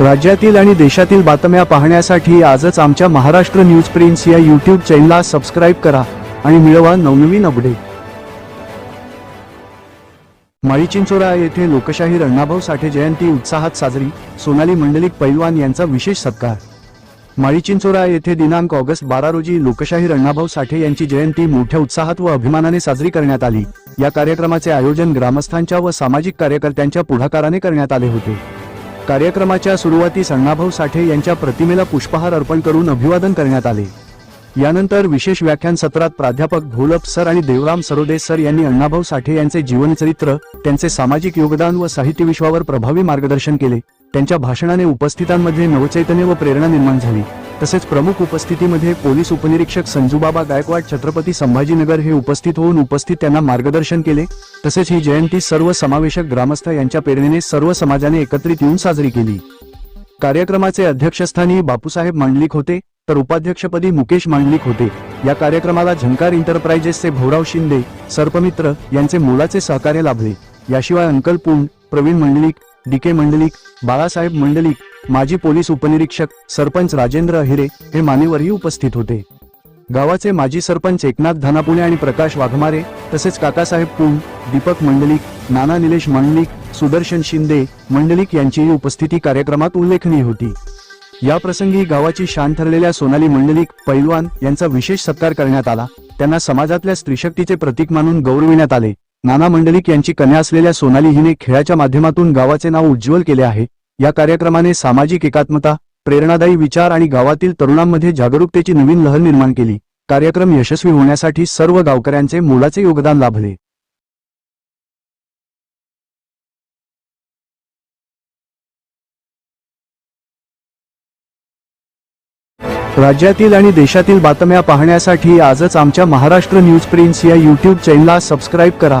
राज्यातील आणि देशातील बातम्या पाहण्यासाठी आजच आमच्या महाराष्ट्र न्यूज प्रिन्स या यूट्यूब चॅनलला सबस्क्राईब करा आणि मिळवा नवनवीन अपडेट माळीचिंचोरा येथे लोकशाहीर अण्णाभाऊ साठे जयंती उत्साहात साजरी सोनाली मंडलिक पैलवान यांचा विशेष सत्कार. माळीचिंचोरा येथे दिनांक ऑगस्ट बारा रोजी लोकशाहीर अण्णाभाऊ साठे यांची जयंती मोठ्या उत्साहात व अभिमानाने साजरी करण्यात आली. या कार्यक्रमाचे आयोजन ग्रामस्थांच्या व सामाजिक कार्यकर्त्यांच्या पुढाकाराने करण्यात आले होते. कार्यक्रमाच्या सुरुवातीस अण्णाभाऊ साठे यांच्या प्रतिमेला पुष्पहार अर्पण करून अभिवादन करण्यात आले. यानंतर विशेष व्याख्यान सत्रात प्राध्यापक भोलप सर आणि देवराम सरोदे सर यांनी अण्णाभाऊ साठे यांचे जीवनचरित्र त्यांचे सामाजिक योगदान व साहित्य विश्वावर प्रभावी मार्गदर्शन केले. त्यांच्या भाषणाने उपस्थितांमध्ये नवचैतन्य व प्रेरणा निर्माण झाली. तसेच प्रमुख उपस्थितीमध्ये पोलीस उपनिरीक्षक संजूबाबा गायकवाड छत्रपती संभाजीनगर हे उपस्थित होऊन उपस्थित त्यांना मार्गदर्शन केले. तसेच ही जयंती सर्व समावेशक ग्रामस्थ यांच्या प्रेरणेने सर्व समाजाने एकत्रित येऊन साजरी केली. कार्यक्रमाचे अध्यक्षस्थानी बापूसाहेब मांडलिक होते तर उपाध्यक्षपदी मुकेश मांडलिक होते. या कार्यक्रमाला झंकार इंटरप्राइजेसचे भोराव शिंदे सर्पमित्र यांचे मोलाचे सहकार्य लाभले. याशिवाय uncle Pund Pravin Mandlik D K Mandlik Balasaheb Mandlik माजी पोलीस उपनिरीक्षक सरपंच राजेंद्र अहिरे हे मान्यवरही उपस्थित होते. गावाचे माजी सरपंच एकनाथ धनापुणे आणि प्रकाश वाघमारे तसेच काकासाहेब कुंभ दीपक मंडलिक नाना निलेश मंडलिक सुदर्शन शिंदे मंडलिक यांचीही उपस्थिती कार्यक्रमात उल्लेखनीय होती. या प्रसंगी गावाची शान ठरलेल्या सोनाली मंडलिक पैलवान यांचा विशेष सत्कार करण्यात आला. त्यांना समाजातल्या स्त्रीशक्तीचे प्रतीक मानून गौरविण्यात आले. नाना मंडलिक यांची कन्या असलेल्या सोनाली हिने खेळाच्या माध्यमातून गावाचे नाव उज्ज्वल केले आहे. या कार्यक्रमाने सामाजिक एकात्मता प्रेरणादायी विचार आणि गावातील तरुणांमध्ये जागरूकतेची नवीन लहर निर्माण केली. कार्यक्रम यशस्वी होण्यासाठी सर्व गावकऱ्यांचे मोलाचे योगदान लाभले. राज्यातील आणि देशातील बातम्या पाहण्यासाठी आजच आमच्या महाराष्ट्र न्यूज प्रिन्स या यूट्यूब चॅनलला सबस्क्राईब करा.